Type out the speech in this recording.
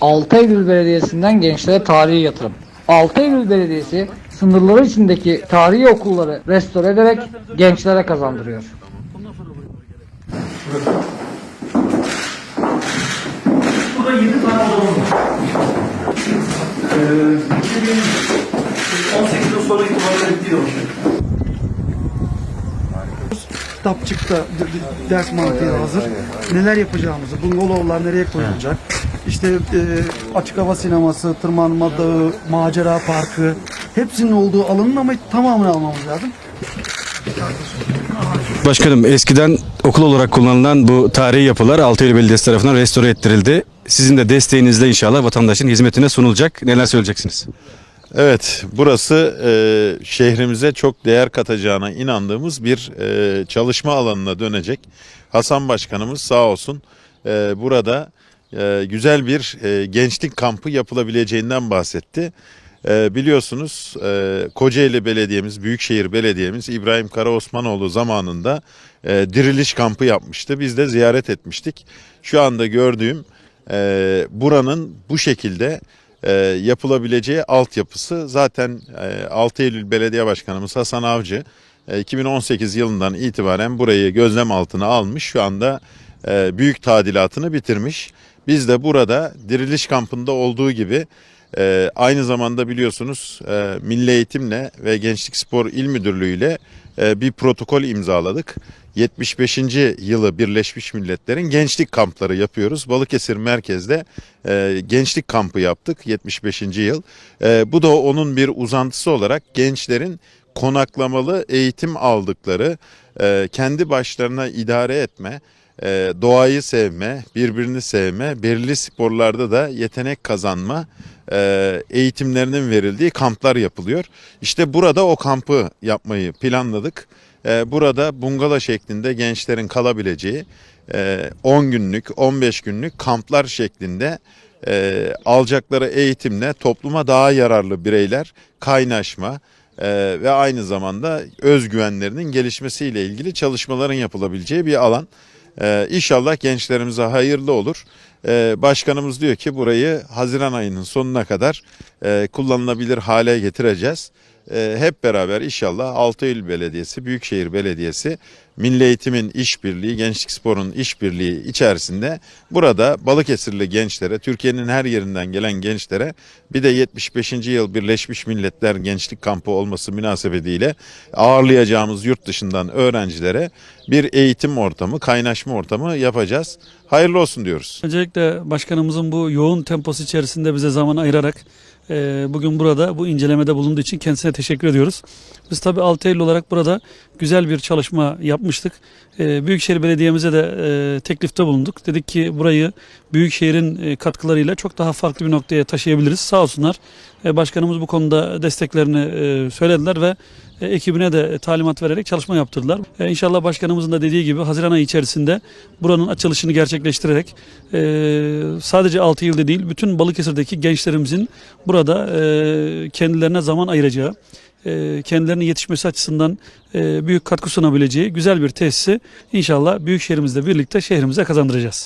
6 Eylül Belediyesi'nden gençlere tarihi yatırım. 6 Eylül Belediyesi sınırları içindeki tarihi okulları restore ederek gençlere kazandırıyor. Burada 7 tane odamız var. Ee, 2018 yıl sonra itibariyle bitiyor. Kitapçıkta ders mantığı hazır. Neler yapacağımızı, bungalovlar nereye koyulacak, işte e, açık hava sineması, tırmanma dağı, macera parkı, hepsinin olduğu alanın ama tamamını almamız lazım. Başkanım eskiden okul olarak kullanılan bu tarihi yapılar Altıyolu Belediyesi tarafından restore ettirildi. Sizin de desteğinizle inşallah vatandaşın hizmetine sunulacak. Neler söyleyeceksiniz? Evet, burası e, şehrimize çok değer katacağına inandığımız bir e, çalışma alanına dönecek. Hasan Başkanımız sağ olsun e, burada e, güzel bir e, gençlik kampı yapılabileceğinden bahsetti. E, biliyorsunuz Kocaeli Belediye'miz, Büyükşehir Belediye'miz İbrahim Karaosmanoğlu zamanında diriliş kampı yapmıştı. Biz de ziyaret etmiştik. Şu anda gördüğüm buranın bu şekilde e, yapılabileceği altyapısı zaten e, 6 Eylül Belediye Başkanımız Hasan Avcı e, 2018 yılından itibaren burayı gözlem altına almış. Şu anda büyük tadilatını bitirmiş. Biz de burada diriliş kampında olduğu gibi e, aynı zamanda biliyorsunuz e, Milli Eğitimle ve Gençlik Spor İl Müdürlüğü ile e, bir protokol imzaladık. 75. yılı Birleşmiş Milletler'in gençlik kampları yapıyoruz. Balıkesir merkezde e, gençlik kampı yaptık 75. yıl. E, bu da onun bir uzantısı olarak gençlerin konaklamalı eğitim aldıkları, e, kendi başlarına idare etme, e, doğayı sevme, birbirini sevme, belirli sporlarda da yetenek kazanma e, eğitimlerinin verildiği kamplar yapılıyor. İşte burada o kampı yapmayı planladık. E, burada bungala şeklinde gençlerin kalabileceği e, 10 günlük, 15 günlük kamplar şeklinde e, alacakları eğitimle topluma daha yararlı bireyler kaynaşma e, ve aynı zamanda özgüvenlerinin gelişmesiyle ilgili çalışmaların yapılabileceği bir alan. Ee, inşallah gençlerimize hayırlı olur. Ee, başkanımız diyor ki burayı Haziran ayının sonuna kadar e, kullanılabilir hale getireceğiz. Ee, hep beraber inşallah 6 Eylül Belediyesi, Büyükşehir Belediyesi, Milli Eğitim'in işbirliği, Gençlik Spor'un işbirliği içerisinde burada Balıkesirli gençlere, Türkiye'nin her yerinden gelen gençlere bir de 75. yıl Birleşmiş Milletler Gençlik Kampı olması münasebetiyle ağırlayacağımız yurt dışından öğrencilere bir eğitim ortamı, kaynaşma ortamı yapacağız. Hayırlı olsun diyoruz. Öncelikle başkanımızın bu yoğun temposu içerisinde bize zaman ayırarak bugün burada bu incelemede bulunduğu için kendisine teşekkür ediyoruz. Biz tabii 6 Eylül olarak burada güzel bir çalışma yapmıştık. E, Büyükşehir Belediye'mize de e, teklifte bulunduk. Dedik ki burayı Büyükşehir'in e, katkılarıyla çok daha farklı bir noktaya taşıyabiliriz. Sağ olsunlar. E, başkanımız bu konuda desteklerini söylediler ve ekibine de talimat vererek çalışma yaptırdılar. İnşallah başkanımızın da dediği gibi Haziran ayı içerisinde buranın açılışını gerçekleştirerek sadece 6 yılda değil bütün Balıkesir'deki gençlerimizin burada e, kendilerine zaman ayıracağı, e, kendilerine yetişmesi açısından e, büyük katkı sunabileceği güzel bir tesisi inşallah büyük şehrimizle birlikte şehrimize kazandıracağız.